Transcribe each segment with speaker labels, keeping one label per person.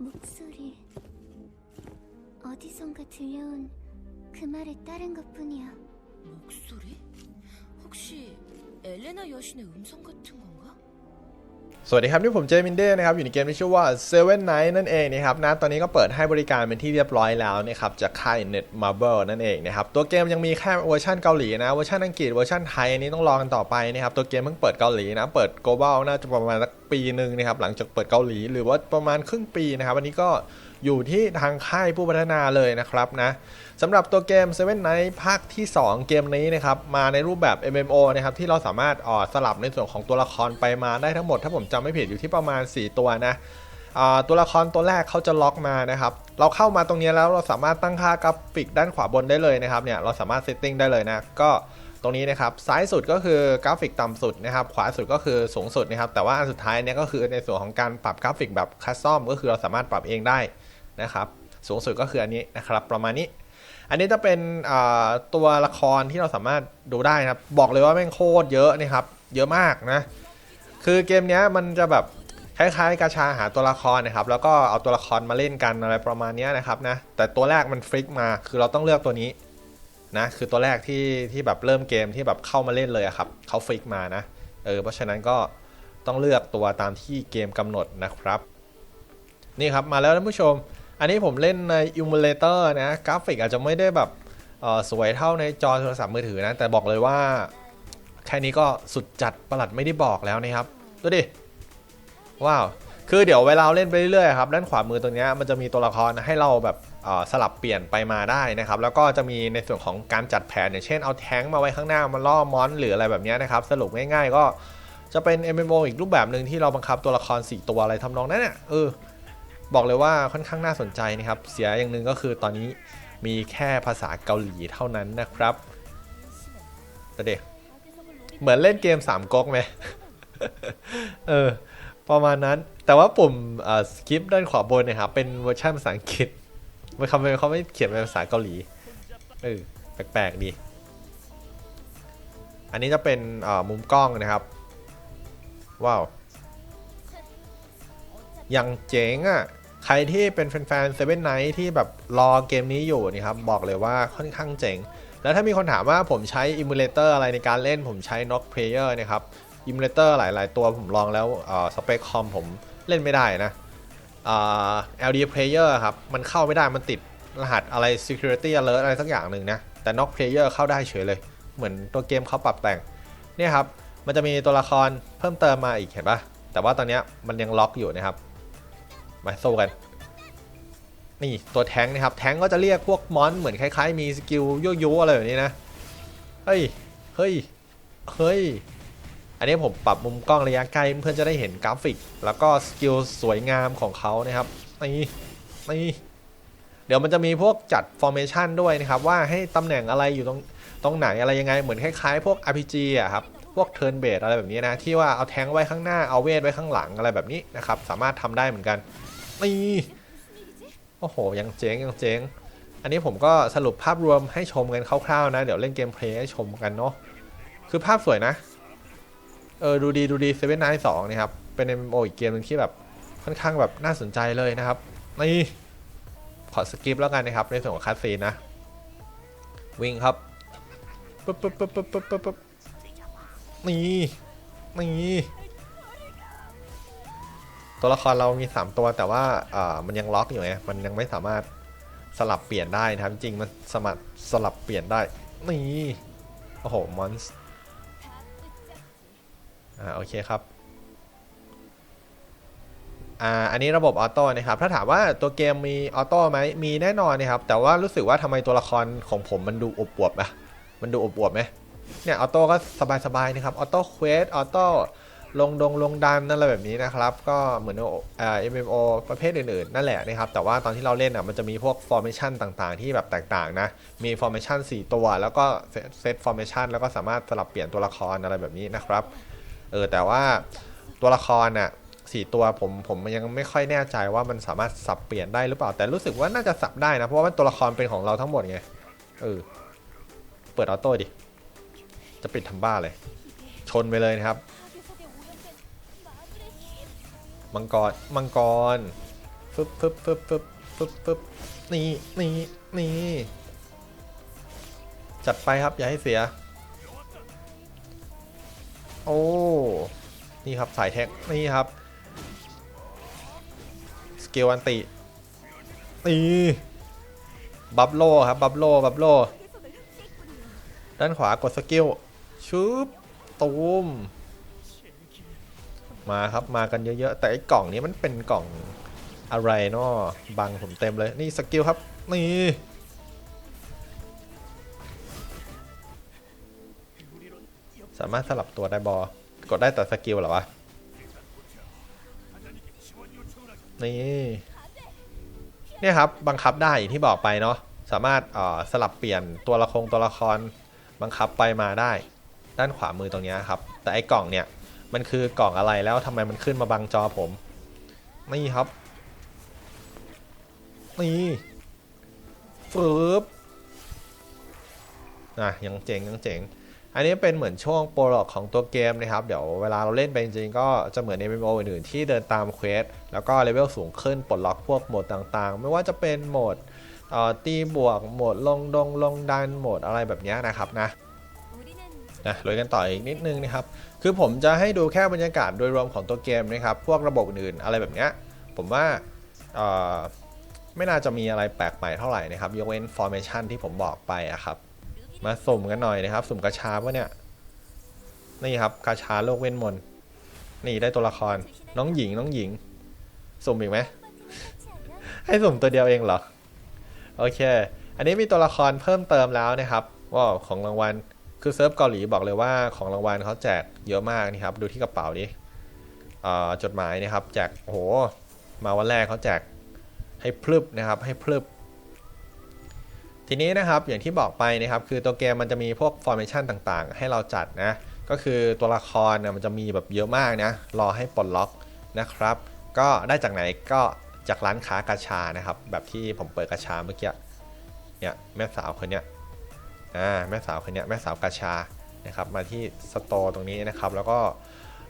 Speaker 1: 목소리 어디선가 들려온 그 말에 따른 것뿐이야.
Speaker 2: 목소리? 혹시 엘레나 여신의 음성 같은 건가?
Speaker 3: สวัสดีครับนี่ผมเจมินเด้นะครับอยู่ในเกมที่ชื่อว่า Seven Night นั่นเองนะครับนะตอนนี้ก็เปิดให้บริการเป็นที่เรียบร้อยแล้วนะครับจากค่าย Netmarble นั่นเองนะครับตัวเกมยังมีแค่เวอร์ชันเกาหลีนะเวอร์ชันอังกฤษเวอร์ชันไทยอันนี้ต้องรอกันต่อไปนะครับตัวเกมเพิ่งเปิดเกาหลีนะเปิด global น่าจะประมาณสักปีหนึ่งนะครับหลังจากเปิดเกาหลี หรือว่าประมาณครึ่งปีนะครับวันนี้ก็ อยู่ที่ทางค่ายผู้พัฒนาเลยนะครับนะสำหรับตัวเกม Seven Night ภาคที่ 2 เกมนี้นะครับมาในรูปแบบ MMO นะครับที่เราสามารถออสลับในส่วนของตัวละครไปมาได้ทั้งหมด ถ้าผมจำไม่ผิดอยู่ที่ประมาณ 4 ตัวนะตัวละครตัวแรกเขาจะล็อกมานะครับ เราเข้ามาตรงนี้แล้วเราสามารถตั้งค่ากราฟิกด้านขวาบนได้เลยนะครับเนี่ยเราสามารถเซตติ้งได้เลยนะ ก็ตรงนี้นะครับซ้ายสุดก็คือกราฟิกต่ำสุดนะครับ ขวาสุดก็คือสูงสุดนะครับ แต่ว่าอันสุดท้ายเนี่ยก็คือในส่วนของการปรับกราฟิกแบบคัสตอมก็คือเราสามารถปรับเองได้ นะครับ สูงสุดก็คืออันนี้นะครับประมาณนี้ อันนี้จะเป็นตัวละครที่เราสามารถดูได้นะครับ บอกเลยว่าแม่งโคตรเยอะนะครับ เยอะมากนะ คือเกมนี้มันจะแบบคล้ายๆกาชาหาตัวละครนะครับ แล้วก็เอาตัวละครมาเล่นกันอะไรประมาณนี้นะครับนะ แต่ตัวแรกมันฟลิกมา คือเราต้องเลือกตัวนี้นะ คือตัวแรกที่ที่แบบเริ่มเกมที่แบบเข้ามาเล่นเลยอะครับ เขาฟลิกมานะ เออ เพราะฉะนั้นก็ต้องเลือกตัวตามที่เกมกำหนดนะครับ นี่ครับมาแล้วท่านผู้ชม อันนี้ผมเล่นใน Emulator นะ กราฟิกอาจจะไม่ได้แบบสวยเท่าในจอโทรศัพท์มือถือนะ แต่บอกเลยว่า แค่นี้ก็สุดจัดประหลัดไม่ได้บอกแล้วนะครับ ดูดิ ว้าว คือเดี๋ยวเวลาเล่นไปเรื่อยๆครับ ด้านขวามือตรงนี้มันจะมีตัวละครให้เราแบบสลับเปลี่ยนไปมาได้นะครับ แล้วก็จะมีในส่วนของการจัดแผนอย่างเช่นเอาแท้งมาไว้ข้างหน้ามาล่อมอนหรืออะไรแบบนี้นะครับ สรุปง่าย ๆ ก็จะเป็น MMO อีกรูปแบบหนึ่งที่เราบังคับตัวละคร 4 ตัวอะไรทำนองนั้นเนี่ยเออ บอกเลยว่าค่อนข้างน่าสนใจนะครับ เสียอย่างหนึ่งก็คือตอนนี้มีแค่ภาษาเกาหลีเท่านั้นนะครับแต่เด็กเหมือนเล่นเกมสามก๊กไหมเออประมาณนั้น แต่ว่าปุ่มสกิปด้านขวาบนนะครับเป็นเวอร์ชันภาษาอังกฤษมันคำเป็นเขาไม่เขียนเป็นภาษาเกาหลีเออแปลกๆดี อันนี้จะเป็นมุมกล้องนะครับ ว้าว ยังเจ๋งอะ ใครที่เป็นแฟนๆ Seven Night ที่แบบรอเกมนี้อยู่นี่ครับ บอกเลยว่าค่อนข้างเจ๋ง แล้วถ้ามีคนถามว่าผมใช้ Emulator อร์อะไรในการเล่นผมใช้ Knock Player นะครับ Emulator หลาย ๆ ตัวผมลองแล้วสเปคคอมผมเล่นไม่ได้นะอ่า LD Player ครับ มันเข้าไม่ได้มันติดรหัสอะไร Security Alert อะไรสักอย่างหนึ่งนะ แต่ Knock Player เข้าได้เฉยเลย เหมือนตัวเกมเขาปรับแต่งเนี่ยครับมันจะมีตัวละครเพิ่มเติมมาอีกเห็นปะแต่ว่าตอนนี้มันยังล็อกอยู่นะครับ มาสู้กัน นี่ตัวแทงนะครับ แทงก็จะเรียกพวกมอนเหมือนคล้ายๆ มีสกิลยั่วยุอะไรแบบนี้นะ เฮ้ย เฮ้ย เฮ้ย อันนี้ผมปรับมุมกล้องระยะใกล้เพื่อนจะได้เห็นกราฟิก แล้วก็สกิลสวยงามของเขานะครับ นี่ นี่เดี๋ยวมันจะมีพวกจัดฟอร์เมชันด้วยนะครับว่าให้ตำแหน่งอะไรอยู่ตรงตรงไหนอะไรยังไงเหมือนคล้ายๆ พวก RPG อะครับพวกเทิร์นเบสอะไรแบบนี้นะที่ว่าเอาแทงไว้ข้างหน้าเอาเวทไว้ข้างหลังอะไรแบบนี้นะครับสามารถทำได้เหมือนกัน นี่โอ้โห ยังเจ๋งยังเจ๋งอันนี้ผมก็สรุปภาพรวมให้ชมกันคร่าวๆนะ เดี๋ยวเล่นเกมเพลย์ให้ชมกันเนาะคือภาพสวยนะ เออ ดูดีดูดีเซเว่นไนท์สองนะครับ เป็น MMO อีกเกมหนึงที่แบบค่อนข้างแบบน่าสนใจเลยนะครับ นี่ ขอสกิปแล้วกันนะครับ ในส่วนของคัสซีนะ วิ่งครับปึ๊บปึ๊บปึ๊บปึ๊บปึ๊บปึ๊บปึ๊บนี่นี่ ตัวละครเรามี 3 ตัวแต่ว่าามันยังล็อกอยู่ไงมันยังไม่สามารถสลับเปลี่ยนได้นะครับจริงมันสามารถสลับเปลี่ยนได้นี่โอ้โหมอนส์อ่าโอเคครับอ่าอันนี้ระบบออโต้นะครับถ้าถามว่าตัวเกมมีออโต้ไหมมีแน่นอนนะครับแต่ว่ารู้สึกว่าทำไมตัวละครของผมมันดูอบอวบอะมันดูอบอวบไหมเนี่ยออโต้ก็สบายๆนะครับออโต้เควสออโต้ ลงดงลงดันอะไรแบบนี้นะครับ ก็เหมือนเอ่อ MMO ประเภทอื่นๆ นั่นแหละนะครับ แต่ว่าตอนที่เราเล่นอะมันจะมีพวก formation ต่างๆ ที่แบบแตกต่างนะ มี formation 4 ตัว แล้วก็เซต formation แล้วก็สามารถสลับเปลี่ยนตัวละครอะไรแบบนี้นะครับ เออแต่ว่าตัวละครน่ะสี่ตัวผมผมยังไม่ค่อยแน่ใจว่ามันสามารถสับเปลี่ยนได้หรือเปล่าแต่รู้สึกว่าน่าจะสับได้นะ เพราะว่าตัวละครเป็นของเราทั้งหมดไงเออเปิดออโต้ดิ จะปิดทำบ้าเลย ชนไปเลยนะครับ มังกร มังกรฟฟึบฟึบฟึบฟึบฟึบฟึบนี่นี่นี่จัดไปครับ อย่าให้เสีย โอ้ นี่ครับ สายเทคนี่ครับ สกิลอันติ นี่ บับโลครับ บับโลบับโลด้านขวากดสกิลชุบตูม มาครับมากันเยอะๆ แต่ไอ้กล่องนี้มันเป็นกล่องอะไรเนาะบังผมเต็มเลยนี่สกิลครับนี่สามารถสลับตัวได้บอกดได้แต่สกิลหรอวะนี่เนี่ยครับบังคับได้ที่บอกไปเนาะสามารถสลับเปลี่ยนตัวละครตัวละครบังคับไปมาได้ ด้านขวามือตรงนี้ครับ แต่ไอ้กล่องเนี่ย มันคือกล่องอะไรแล้วทำไมมันขึ้นมาบังจอผม นี่ครับ นี่ฟืบอะยังเจ๋งยังเจ๋ง อันนี้เป็นเหมือนช่วงโปรล็อกของตัวเกมนะครับ เดี๋ยวเวลาเราเล่นไปจริงๆก็จะเหมือนใน MMO อื่นๆที่เดินตามเควสแล้วก็เลเวลสูงขึ้นปลดล็อกพวกโหมดต่างๆ ไม่ว่าจะเป็นโหมดตีบวกโหมดลงดงลงดันโหมดอะไรแบบนี้นะครับนะนะลุยกันต่ออีกนิดนึงนะครับ คือผมจะให้ดูแค่บรรยากาศโดยรวมของตัวเกมนะครับ พวกระบบอื่นอะไรแบบเนี้ย ผมว่าไม่น่าจะมีอะไรแปลกใหม่เท่าไหร่นะครับ ยกเว้น formation ที่ผมบอกไปอะครับ มาสุ่มกันหน่อยนะครับ สุ่มกระชาปะเนี่ย นี่ครับกระชาโลกเว้นมนนี่ได้ตัวละคร น้องหญิงน้องหญิง สุ่มอีกไหม ให้สุ่มตัวเดียวเองเหรอ โอเค อันนี้มีตัวละครเพิ่มเติมแล้วนะครับว้าวของรางวัล คือเซิร์ฟเกาหลีบอกเลยว่าของรางวัลเขาแจกเยอะมากนี่ครับ ดูที่กระเป๋าดิจดหมายนะครับ แจกโอ้โห มาวันแรกเขาแจกให้พลึบนะครับ ให้พลึบ ทีนี้นะครับอย่างที่บอกไปนะครับ คือตัวเกมมันจะมีพวกฟอร์เมชันต่างๆ ให้เราจัดนะ ก็คือตัวละครเนี่ยมันจะมีแบบเยอะมากนะ รอให้ปลดล็อกนะครับ ก็ได้จากไหนก็จากร้านค้ากาชานะครับ แบบที่ผมเปิดกาชาเมื่อกี้ เนี่ยแม่สาวคนเนี้ย อ่าแม่สาวคนนี้แม่สาวกาชานะครับมาที่สโตร์ตรงนี้นะครับแล้วก็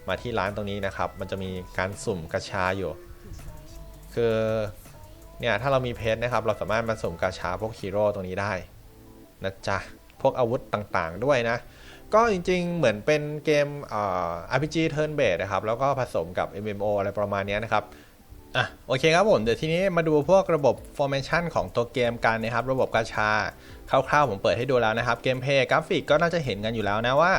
Speaker 3: มาที่ร้านตรงนี้นะครับ มันจะมีการสุ่มกาชาอยู่ คือเนี่ยถ้าเรามีเพชรนะครับ เราสามารถมาสุ่มกาชาพวกฮีโร่ตรงนี้ได้นะจ๊ะพวกอาวุธต่างๆด้วยนะ ก็จริงๆ เหมือนเป็นเกมอ่า RPG turn based นะครับ แล้วก็ผสมกับ MMO อะไรประมาณนี้นะครับ อะโอเคครับผมเดี๋ยวทีนี้มาดูพวกระบบ formation ของตัวเกมกันนะครับ ระบบกาชาคร่าวๆผมเปิดให้ดูแล้วนะครับเกมเพย์กราฟิกก็น่าจะเห็นกันอยู่แล้วนะว่า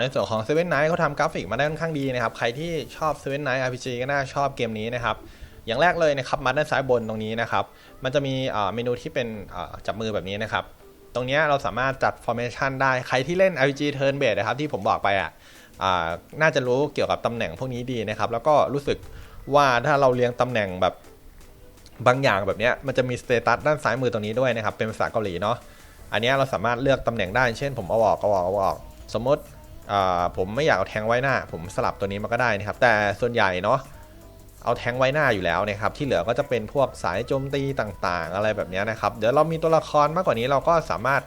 Speaker 3: ในส่วนของ Seven Night เขาทำกราฟิกมาได้ค่อนข้างดีนะครับใครที่ชอบ Seven Night RPG ก็น่าชอบเกมนี้นะครับอย่างแรกเลยนะครับมาด้านซ้ายบนตรงนี้นะครับมันจะมีเมนูที่เป็นจับมือแบบนี้นะครับตรงนี้เราสามารถจัด formation ได้ใครที่เล่น RPG turn based นะครับที่ผมบอกไปอะน่าจะรู้เกี่ยวกับตำแหน่งพวกนี้ดีนะครับแล้วก็รู้สึก ว่าถ้าเราเรียงตำแหน่งแบบบางอย่างแบบนี้มันจะมีสเตตัสด้านซ้ายมือตรงนี้ด้วยนะครับ เป็นภาษาเกาหลีเนาะอันนี้เราสามารถเลือกตำแหน่งได้เช่น ผมเอาออกเอาออกเอาออก สมมติผมไม่อยากเอาแทงไว้หน้า ผมสลับตัวนี้มาก็ได้นะครับ แต่ส่วนใหญ่เนาะเอาแทงไว้หน้าอยู่แล้วนะครับ ที่เหลือก็จะเป็นพวกสายโจมตีต่างๆ อะไรแบบนี้นะครับ เดี๋ยวเรามีตัวละครมากกว่านี้เราก็สามารถ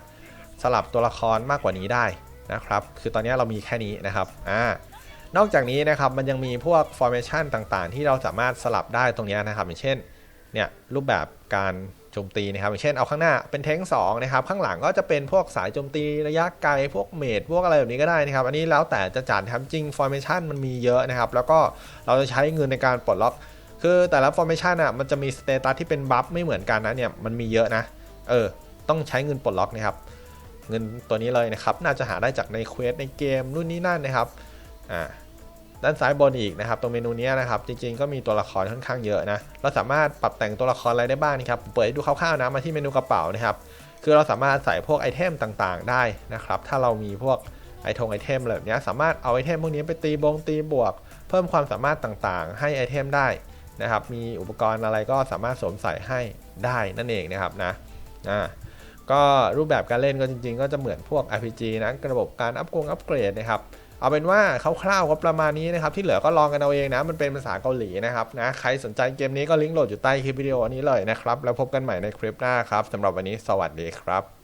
Speaker 3: สลับตัวละครมากกว่านี้ได้นะครับ คือตอนนี้เรามีแค่นี้นะครับอ่า นอกจากนี้นะครับมันยังมีพวก formation ต่างๆ ที่เราสามารถสลับได้ตรงนี้นะครับอย่างเช่นเนี่ยรูปแบบการโจมตีนะครับอย่างเช่นเอาข้างหน้าเป็นแทงสองนะครับข้างหลังก็จะเป็นพวกสายโจมตีระยะไกลพวกเมดพวกอะไรแบบนี้ก็ได้นะครับ อันนี้แล้วแต่จะจัดครับจริง formation มันมีเยอะนะครับ แล้วก็เราจะใช้เงินในการปลดล็อก คือแต่ละ formation อะมันจะมีสเตตัสที่เป็นบัฟไม่เหมือนกันนะเนี่ยมันมีเยอะนะเออต้องใช้เงินปลดล็อกนะครับเงินตัวนี้เลยนะครับ น่าจะหาได้จากในเควสในเกมนู่นนี่นั่นนะครับ อ่า ด้านซ้ายบนอีกนะครับ ตรงเมนูนี้นะครับ จริงๆก็มีตัวละครค่อนข้างเยอะนะ เราสามารถปรับแต่งตัวละครอะไรได้บ้างนะครับ เปิดให้ดูคร่าวๆนะ มาที่เมนูกระเป๋านะครับ คือเราสามารถใส่พวกไอเทมต่างๆ ได้นะครับ ถ้าเรามีพวกไอทงไอเทมอะไรแบบนี้สามารถเอาไอเทมพวกนี้ไปตีบงตีบวก เพิ่มความสามารถต่างๆ ให้ไอเทมได้นะครับ มีอุปกรณ์อะไรก็สามารถสวมใส่ให้ได้นั่นเองนะครับนะ อ่าก็รูปแบบการเล่นก็จริงๆ ก็จะเหมือนพวก RPG นะ ระบบการอัพกงอัปเกรดนะครับ เอาเป็นว่าคร่าวๆก็ประมาณนี้นะครับ ที่เหลือก็ลองกันเอาเองนะ มันเป็นภาษาเกาหลีนะครับนะใครสนใจเกมนี้ก็ลิงก์โหลดอยู่ใต้คลิปวิดีโอนี้เลยนะครับ แล้วพบกันใหม่ในคลิปหน้าครับสำหรับวันนี้สวัสดีครับ